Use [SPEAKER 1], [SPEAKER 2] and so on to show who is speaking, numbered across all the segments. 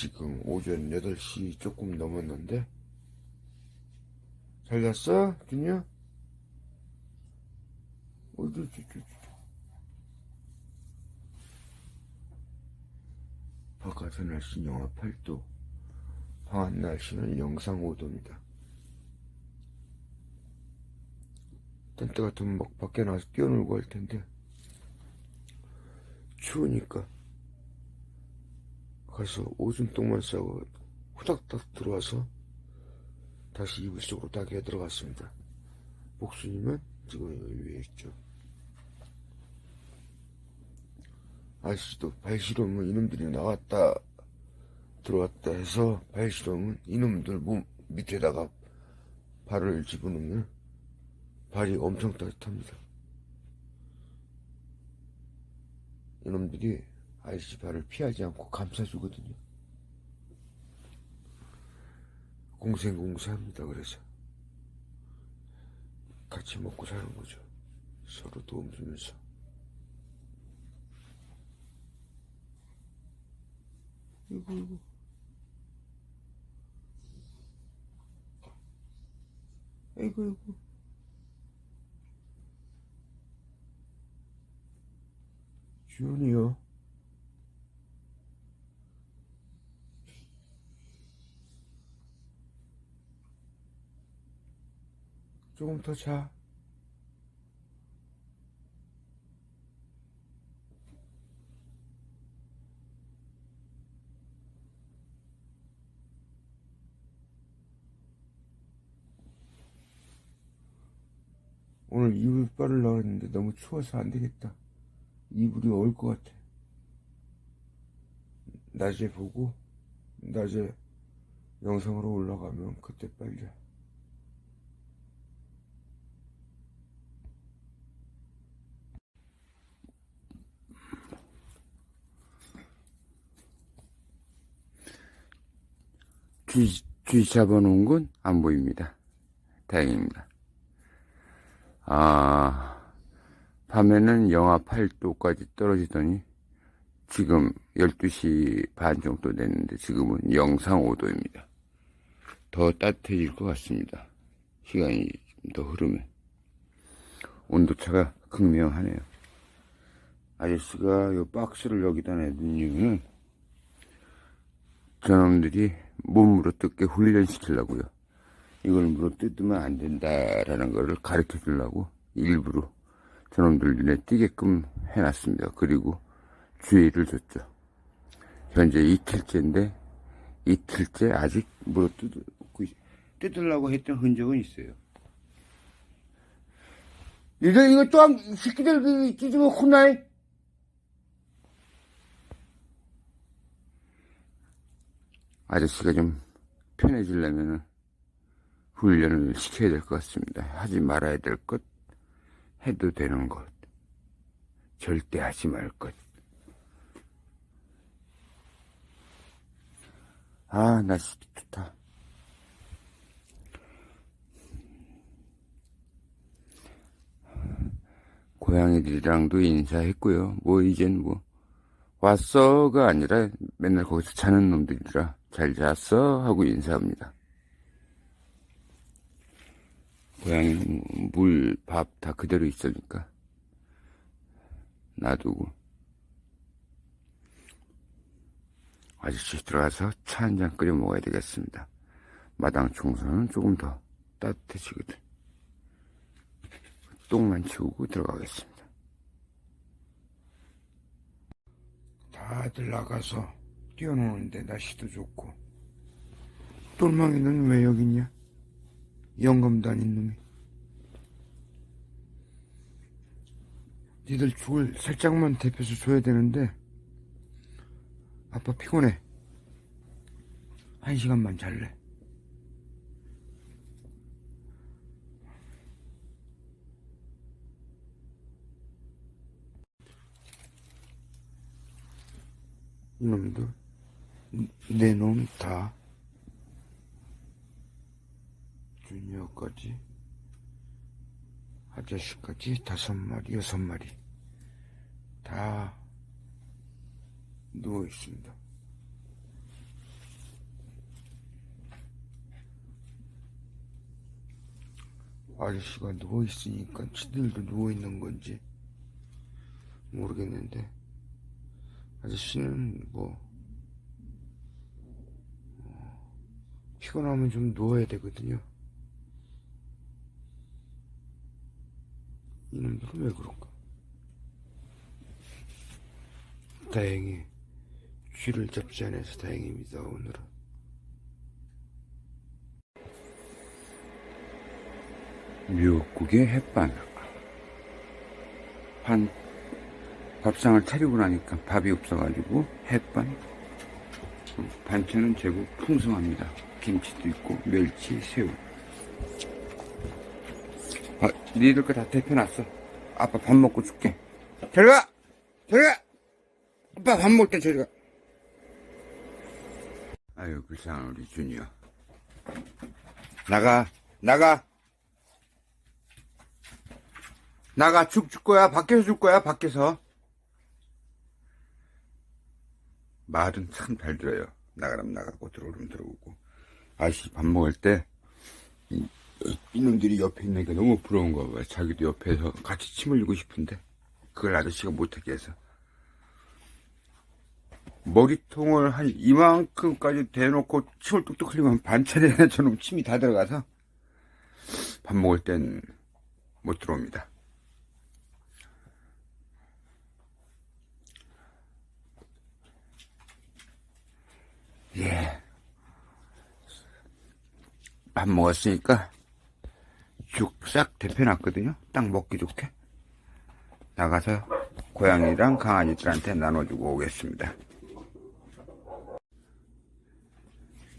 [SPEAKER 1] 지금 오전 8시 조금 넘었는데 잘 잤어? 준이야? 어디, 어디, 어디, 어디. 바깥의 날씨는 영하 8도 방안 날씨는 영상 5도입니다 땐때 같으면 막 밖에 나가서 뛰어놀고 할 텐데 추우니까 가서 오줌 똥만 싸고 후닥닥 들어와서 다시 이불 속으로 따기에 들어갔습니다. 목수님은 지금 여기 위에 있죠. 아저씨도 발실험은 이놈들이 나왔다 들어왔다 해서 발실험은 이놈들 몸 밑에다가 발을 집어넣으면 발이 엄청 따뜻합니다. 이놈들이 아저씨 발을 피하지 않고 감싸주거든요. 공생공사합니다. 그래서 같이 먹고 사는 거죠. 서로 도움 주면서. 이거 이거. 아이고 아이고. 주연이요. 조금 더 자. 오늘 이불 빨으려고 했는데 너무 추워서 안 되겠다. 이불이 얼 것 같아. 낮에 보고, 낮에 영상으로 올라가면 그때 빨려.
[SPEAKER 2] 쥐, 쥐 잡아놓은 건 안 보입니다. 다행입니다. 아, 밤에는 영하 8도까지 떨어지더니 지금 12시 반 정도 됐는데 지금은 영상 5도입니다. 더 따뜻해질 것 같습니다. 시간이 좀더 흐르면. 온도차가 극명하네요. 아저씨가 이 박스를 여기다 내둔 이유는 저놈들이 못 물어뜯게 훈련시키려고요. 이걸 물어 뜯으면 안 된다라는 거를 가르쳐 주려고 일부러 저놈들 눈에 띄게끔 해놨습니다. 그리고 주의를 줬죠. 현재 이틀째인데 이틀째 아직 물어뜯고 있- 뜯으려고 했던 흔적은 있어요. 니들 이거 또한 새끼들 그 찢으면 혼나이? 아저씨가 좀 편해지려면 훈련을 시켜야 될 것 같습니다. 하지 말아야 될 것, 해도 되는 것, 절대 하지 말 것. 아, 날씨 좋다. 고양이들이랑도 인사했고요. 뭐, 이젠 뭐, 왔어가 아니라 맨날 거기서 자는 놈들이라 잘 잤어 하고 인사합니다. 고양이는 물, 밥 다 그대로 있으니까 놔두고 아저씨 들어가서 차 한 잔 끓여 먹어야 되겠습니다. 마당 청소는 조금 더 따뜻해지거든. 똥만 치우고 들어가겠습니다.
[SPEAKER 1] 다들 나가서 뛰어노는데 날씨도 좋고. 똘망이는 왜 여기 있냐? 영감도 아닌 놈이. 니들 죽을 살짝만 데펴서 줘야 되는데 아빠 피곤해. 한 시간만 잘래. 이놈들 내놈 다 주니어까지 아저씨까지 다섯 마리 여섯 마리 다 누워 있습니다. 아저씨가 누워 있으니까 지들도 누워 있는 건지 모르겠는데 아저씨는 뭐 피곤하면 좀 누워야 되거든요 이놈들은 왜 그럴까 다행히 쥐를 잡지 않아서 다행입니다 오늘은
[SPEAKER 2] 미역국에 햇반. 한, 밥상을 차리고 나니까 밥이 없어가지고 햇반. 음, 반찬은 제법 풍성합니다. 김치도 있고, 멸치, 새우. 아, 니들 거 다 대표놨어. 아빠 밥 먹고 줄게. 저리 가! 저리 가! 아빠 밥 먹을 때 저리 가. 아유, 불쌍한 우리 준이야. 나가, 나가! 나가 죽 줄 거야 밖에서 줄 거야 밖에서 말은 참 잘 들어요 나가라면 나가고 들어오면 들어오고 아저씨 밥 먹을 때 이, 이놈들이 옆에 있는 게 너무 부러운가 봐요 자기도 옆에서 같이 침 흘리고 싶은데 그걸 아저씨가 못하게 해서. 머리통을 한 이만큼까지 대놓고 침을 뚝뚝 흘리면 반찬에 저놈 침이 다 들어가서 밥 먹을 땐 못 들어옵니다. 예. 밥 먹었으니까 죽 싹 데펴놨거든요. 딱 먹기 좋게. 나가서 고양이랑 강아지들한테 나눠주고 오겠습니다.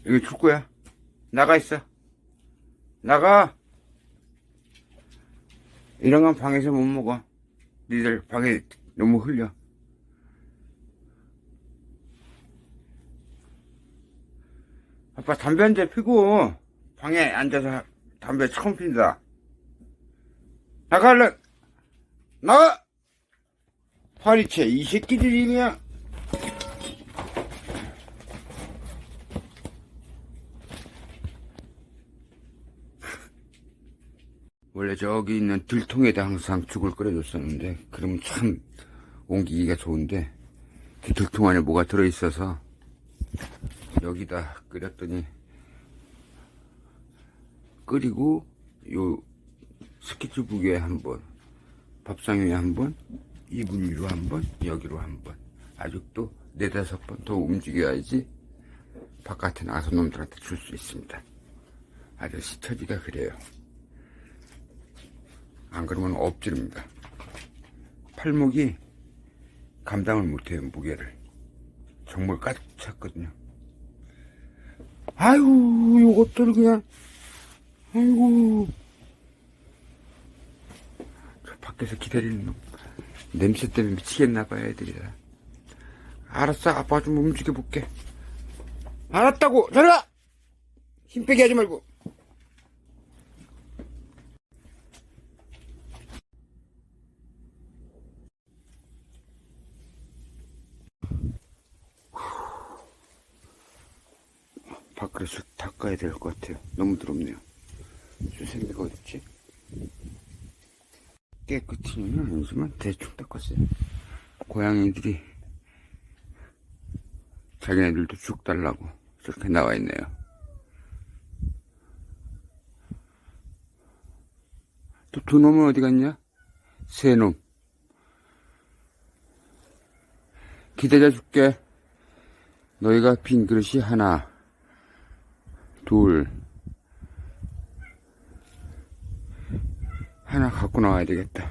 [SPEAKER 2] 이거 줄 거야. 나가 있어. 나가. 이런 건 방에서 못 먹어. 니들 방에 너무 흘려. 아빠 담배 한 대 피고 방에 앉아서 담배 처음 핀다. 얼른 나가 파리채 이 새끼들이 그냥. 원래 저기 있는 들통에다 항상 죽을 끓여줬었는데 그러면 참 옮기기가 좋은데 그 들통 안에 뭐가 들어있어서 여기다 끓였더니 끓이고 요 스케치북에 한번 밥상 위에 한번 이불 위로 한번 여기로 한번. 아직도 네다섯 번 더 움직여야지 바깥에 나가서 놈들한테 줄 수 있습니다. 아저씨 처지가 그래요. 안 그러면 엎드립니다. 팔목이 감당을 못해요 무게를. 정말 가득 찼거든요. 아유, 요것들 그냥, 아이고. 저 밖에서 기다리는 놈. 냄새 때문에 미치겠나봐요, 애들이 다. 알았어, 아빠 좀 움직여볼게. 알았다고! 잘라! 힘 빼게 하지 말고. 밥그릇을 닦아야 될 것 같아요. 너무 더럽네요. 수세미가 어딨지? 깨끗이는 아니지만 대충 닦았어요. 고양이들이 자기네들도 죽 달라고 저렇게 나와 있네요. 또 두 놈은 어디 갔냐? 세 놈. 기다려 줄게. 너희가 빈 그릇이 하나, 둘, 하나 갖고 나와야 되겠다.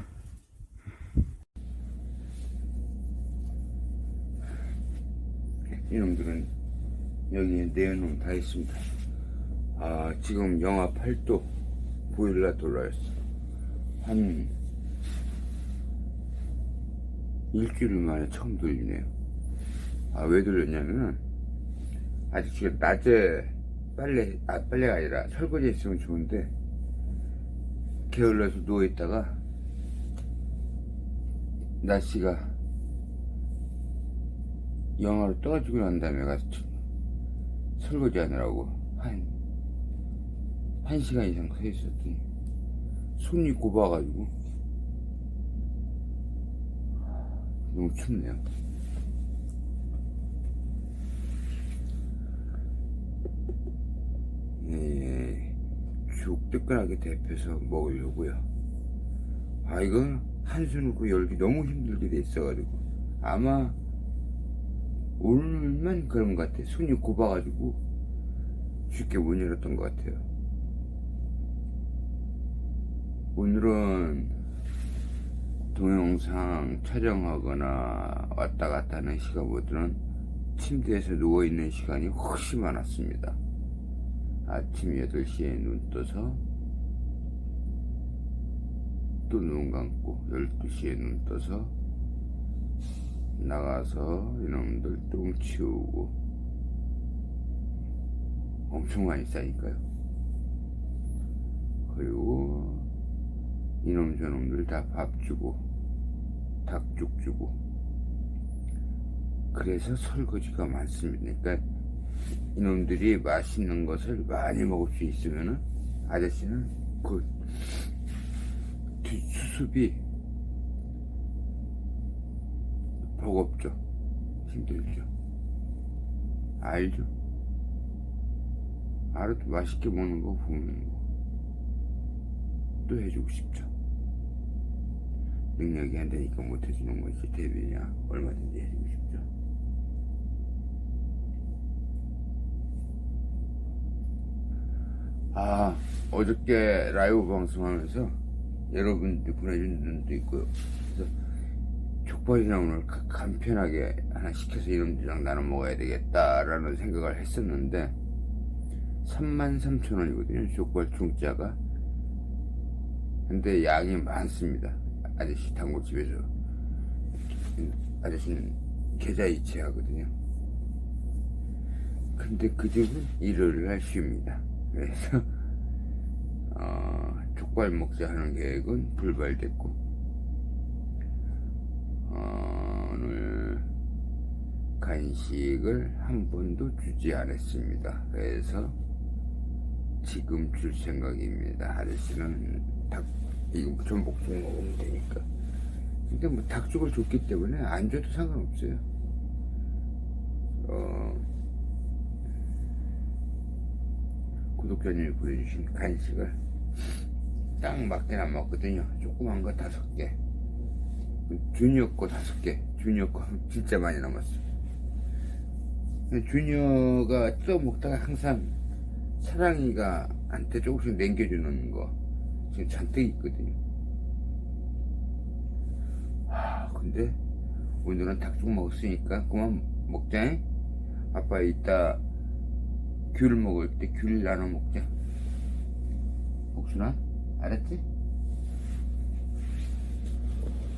[SPEAKER 2] 이놈들은 여기에 네놈 다 있습니다. 아, 지금 영하 8도 보일러 돌아였어. 한 일주일 만에 처음 돌리네요. 아, 왜 돌렸냐면은, 아직 지금 낮에 빨래, 아, 빨래가 아니라 설거지 했으면 좋은데, 게을러서 누워있다가, 날씨가 영하로 떨어지고 난 다음에 가서 설거지 하느라고 한, 한 시간 이상 서 있었더니, 손이 곱아가지고 너무 춥네요. 예, 죽 뜨끈하게 데펴서 먹으려고요. 아 한숨을 그 열기 너무 힘들게 돼 있어가지고 아마 오늘만 그런 것 같아. 손이 곱아가지고 쉽게 못 열었던 것 같아요. 오늘은 동영상 촬영하거나 왔다 갔다 하는 시간보다는 침대에서 누워있는 시간이 훨씬 많았습니다. 아침 8시에 눈 떠서 또 눈 감고 12시에 눈 떠서 나가서 이놈들 똥 치우고 엄청 많이 싸니까요. 그리고 이놈 저놈들 다 밥 주고 닭죽 주고 그래서 설거지가 많습니다. 그러니까 이놈들이 맛있는 것을 많이 먹을 수 있으면은 아저씨는 그 뒷수습이 버겁죠. 힘들죠. 알죠? 알아도 맛있게 먹는 거 보는 거. 또 해주고 싶죠. 능력이 안 되니까 못 해주는 것이 대비냐. 얼마든지 해주고 싶죠. 아, 어저께 라이브 방송하면서 여러분들 보내준 분도 있고요. 그래서 족발이나 오늘 가- 간편하게 하나 시켜서 이놈들이랑 나눠 먹어야 되겠다라는 생각을 했었는데 33,000원이거든요. 족발 중짜가. 근데 양이 많습니다. 아저씨 단골집에서. 아저씨는 계좌 이체하거든요. 근데 그 집은 일요일 날 쉽니다. 그래서 어, 족발 먹자 하는 계획은 불발됐고 어, 오늘 간식을 한 번도 주지 않았습니다. 그래서 지금 줄 생각입니다. 아저씨는 닭 이거 전 목숨 먹으면 되니까. 근데 뭐 닭죽을 줬기 때문에 안 줘도 상관없어요. 어, 구독자님이 보내주신 간식을 딱 맞게나 먹거든요. 조그만 거 다섯 개. 주니어 거 다섯 개. 주니어 거 진짜 많이 남았어. 주니어가 또 먹다가 항상 사랑이가 한테 조금씩 남겨주는 거 지금 잔뜩 있거든요. 하, 근데 오늘은 닭죽 먹었으니까 그만 먹자 잉. 아빠 이따 귤 먹을 때 귤 나눠 먹자. 복순아, 알았지?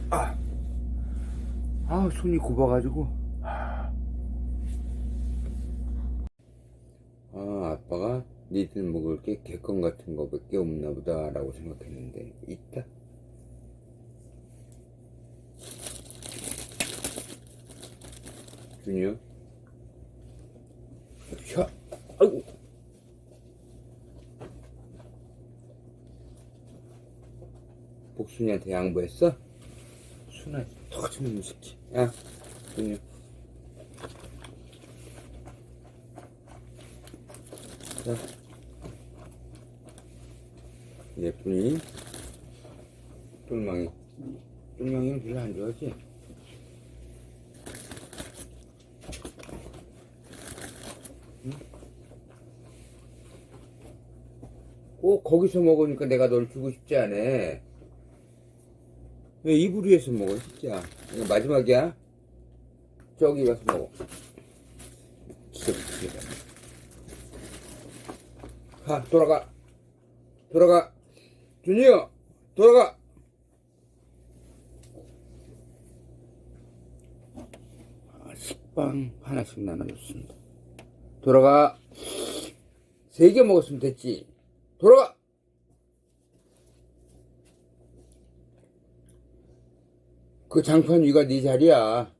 [SPEAKER 2] 아, 아 손이 굽어가지고. 아, 아빠가 니들 먹을 게 개껌 같은 거밖에 없나 보다라고 생각했는데 있다. 준이요? 샤, 아이고. 복순이한테 양보했어? 순아 터지는 새끼. 야, 준이. 자. 예쁜이. 똘망이. 똘망이는 별로 안 좋아하지? 꼭 거기서 먹으니까 내가 널 주고 싶지 않아. 왜 이불 위에서 먹어, 진짜. 이거 마지막이야. 저기 가서 먹어. 진짜 미치겠다. 가, 돌아가. 돌아가. 준이요, 돌아가. 아, 식빵 하나씩 나눠줬습니다. 돌아가. 세 개 먹었으면 됐지. 돌아가! 그 장판 위가 네 자리야.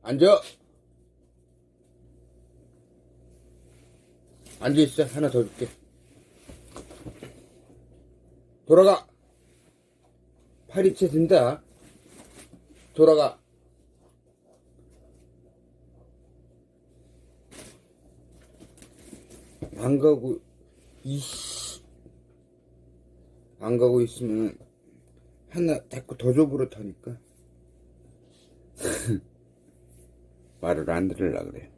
[SPEAKER 2] 앉아! 앉아있어. 하나 더 줄게. 돌아가!
[SPEAKER 1] 파리채 든다. 돌아가. 안 가고, 이씨. 안 가고 있으면, 하나 자꾸 더 줘버릇하니까. 말을 안 들으려 그래.